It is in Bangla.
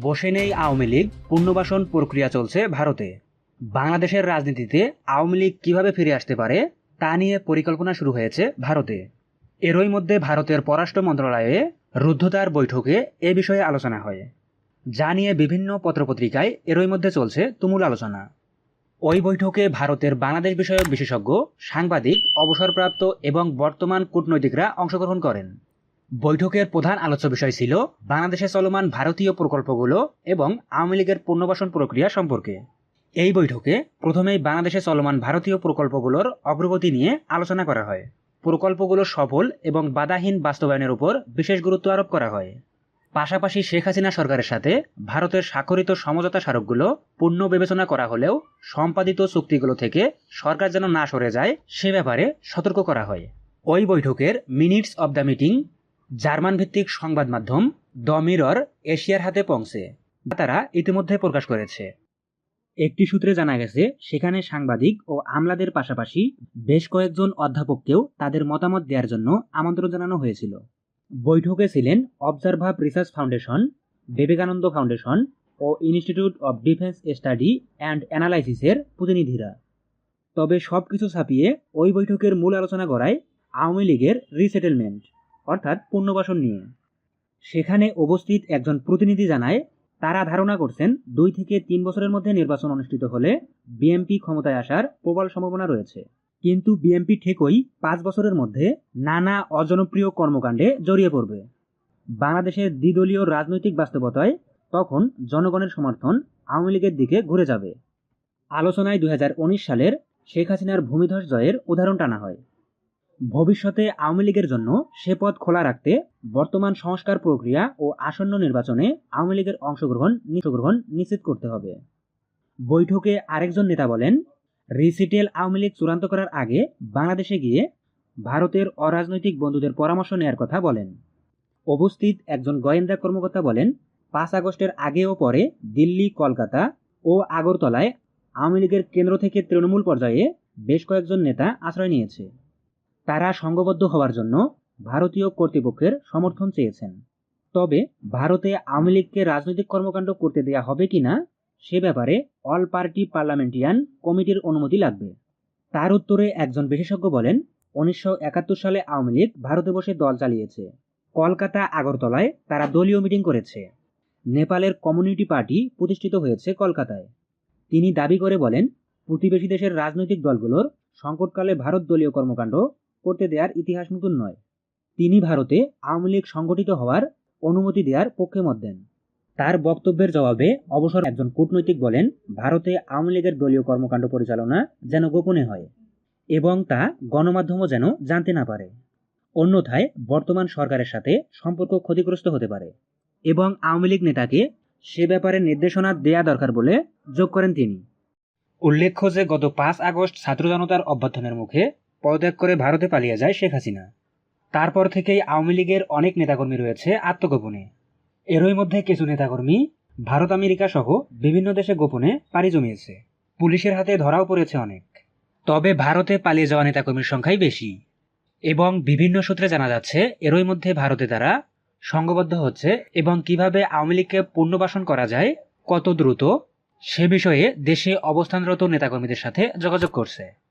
বসে নেই আওয়ামী লীগ, পুনর্বাসন প্রক্রিয়া চলছে ভারতে। বাংলাদেশের রাজনীতিতে আওয়ামী লীগ কীভাবে ফিরে আসতে পারে, তা নিয়ে পরিকল্পনা শুরু হয়েছে ভারতে। এরই মধ্যে ভারতের পররাষ্ট্র মন্ত্রণালয়ে রুদ্ধতার বৈঠকে এ বিষয়ে আলোচনা হয়। যা নিয়ে বিভিন্ন পত্রপত্রিকায় এরই মধ্যে চলছে তুমুল আলোচনা। ওই বৈঠকে ভারতের বাংলাদেশ বিষয়ক বিশেষজ্ঞ, সাংবাদিক, অবসরপ্রাপ্ত এবং বর্তমান কূটনৈতিকরা অংশগ্রহণ করেন। বৈঠকের প্রধান আলোচ্য বিষয় ছিল বাংলাদেশে চলমান ভারতীয় প্রকল্পগুলো এবং আওয়ামী লীগের পুনর্বাসন প্রক্রিয়া সম্পর্কে। এই বৈঠকে প্রথমেই বাংলাদেশে চলমান ভারতীয় প্রকল্পগুলোর অগ্রগতি নিয়ে আলোচনা করা হয়। প্রকল্পগুলো সফল এবং বাধাহীন বাস্তবায়নের উপর বিশেষ গুরুত্ব আরোপ করা হয়। পাশাপাশি শেখ হাসিনা সরকারের সাথে ভারতের স্বাক্ষরিত সমঝোতা স্মারকগুলো পূর্ণ বিবেচনা করা হলেও সম্পাদিত চুক্তিগুলো থেকে সরকার যেন না সরে যায়, সে ব্যাপারে সতর্ক করা হয়। ওই বৈঠকের minutes of the meeting German ভিত্তিক সংবাদ মাধ্যম দ্য মিরর এশিয়ার হাতে পৌঁছে তারা ইতিমধ্যে প্রকাশ করেছে। একটি সূত্রে জানা গেছে, সেখানে সাংবাদিক ও আমলাদের পাশাপাশি বেশ কয়েকজন অধ্যাপককেও তাদের মতামত দেওয়ার জন্য আমন্ত্রণ জানানো হয়েছিল। বৈঠকে ছিলেন observer research foundation, Vivekananda foundation O institute of defence study and অ্যানালাইসিসের প্রতিনিধিরা। তবে সব কিছু ছাপিয়ে ওই বৈঠকের মূল আলোচনা করায় আওয়ামী লীগের রিসেটেলমেন্ট। অর্থাৎ পুনর্বাসন নিয়ে। সেখানে উপস্থিত একজন প্রতিনিধি জানায়, তারা ধারণা করছেন দুই থেকে তিন বছরের মধ্যে নির্বাচন অনুষ্ঠিত হলে বিএনপি ক্ষমতায় আসার প্রবল সম্ভাবনা রয়েছে। কিন্তু বিএনপি ঠিকই পাঁচ বছরের মধ্যে নানা অজনপ্রিয় কর্মকাণ্ডে জড়িয়ে পড়বে। বাংলাদেশের দ্বিদলীয় রাজনৈতিক বাস্তবতায় তখন জনগণের সমর্থন আওয়ামী লীগের দিকে ঘুরে যাবে। আলোচনায় দু হাজার উনিশ সালের শেখ হাসিনার ভূমিধস জয়ের উদাহরণ টানা হয়। ভবিষ্যতে আওয়ামী লীগের জন্য সে পথ খোলা রাখতে বর্তমান সংস্কার প্রক্রিয়া ও আসন্ন নির্বাচনে আওয়ামী লীগের অংশগ্রহণ অংশগ্রহণ নিশ্চিত করতে হবে। বৈঠকে আরেকজন নেতা বলেন, রিসিটেল আওয়ামী লীগ চূড়ান্ত করার আগে বাংলাদেশে গিয়ে ভারতের অরাজনৈতিক বন্ধুদের পরামর্শ নেয়ার কথা বলেন। উপস্থিত একজন গোয়েন্দা কর্মকর্তা বলেন, পাঁচ আগস্টের আগে ও পরে দিল্লি, কলকাতা ও আগরতলায় আওয়ামী লীগের কেন্দ্র থেকে তৃণমূল পর্যায়ে বেশ কয়েকজন নেতা আশ্রয় নিয়েছে। তারা সংঘবদ্ধ হওয়ার জন্য ভারতীয় কর্তৃপক্ষের সমর্থন চেয়েছেন। তবে ভারতে আওয়ামী লীগকে রাজনৈতিক কর্মকাণ্ড করতে দেয়া হবে কিনা সে ব্যাপারে অল পার্টি পার্লামেন্টিয়ান কমিটির অনুমতি লাগবে। তার উত্তরে একজন বিশেষজ্ঞ বলেন, উনিশশো একাত্তর সালে আওয়ামী লীগ ভারতে বসে দল চালিয়েছে। কলকাতা, আগরতলায় তারা দলীয় মিটিং করেছে। নেপালের কমিউনিটি পার্টি প্রতিষ্ঠিত হয়েছে কলকাতায়। তিনি দাবি করে বলেন, প্রতিবেশী দেশের রাজনৈতিক দলগুলোর সংকটকালে ভারত দলীয় কর্মকাণ্ড করতে দেওয়ার ইতিহাস নতুন নয়। তিনি ভারতে আওয়ামী লীগ সংগঠিত হওয়ার অনুমতি দেওয়ার পক্ষে মত দেন। তার বক্তব্যের জবাবে অবসর একজন কূটনৈতিক বলেন, ভারতে আওয়ামী লীগের দলীয় কর্মকাণ্ড পরিচালনা যেন গোপনে হয় এবং তা গণমাধ্যমও যেন জানতে না পারে। অন্যথায় বর্তমান সরকারের সাথে সম্পর্ক ক্ষতিগ্রস্ত হতে পারে এবং আওয়ামী লীগ নেতাকে সে ব্যাপারে নির্দেশনা দেয়া দরকার বলে যোগ করেন তিনি। উল্লেখ্য যে গত পাঁচ আগস্ট ছাত্র জনতার অভ্যর্থনের মুখে পদত্যাগ করে ভারতে পালিয়ে যায় শেখ হাসিনা। তারপর থেকেই আওয়ামী লীগের অনেক নেতাকর্মী রয়েছে আত্মগোপনে। এরই মধ্যে কিছু নেতাকর্মী ভারত, আমেরিকা সহ বিভিন্ন দেশে গোপনে পাড়ি জমিয়েছে। পুলিশের হাতে ধরাও পড়েছে অনেক। তবে ভারতে পালিয়ে যাওয়া নেতাকর্মীর সংখ্যাই বেশি। এবং বিভিন্ন সূত্রে জানা যাচ্ছে, এরই মধ্যে ভারতে তারা সংঘবদ্ধ হচ্ছে এবং কীভাবে আওয়ামী লীগকে পুনর্বাসন করা যায়, কত দ্রুত, সে বিষয়ে দেশে অবস্থানরত নেতাকর্মীদের সাথে যোগাযোগ করছে।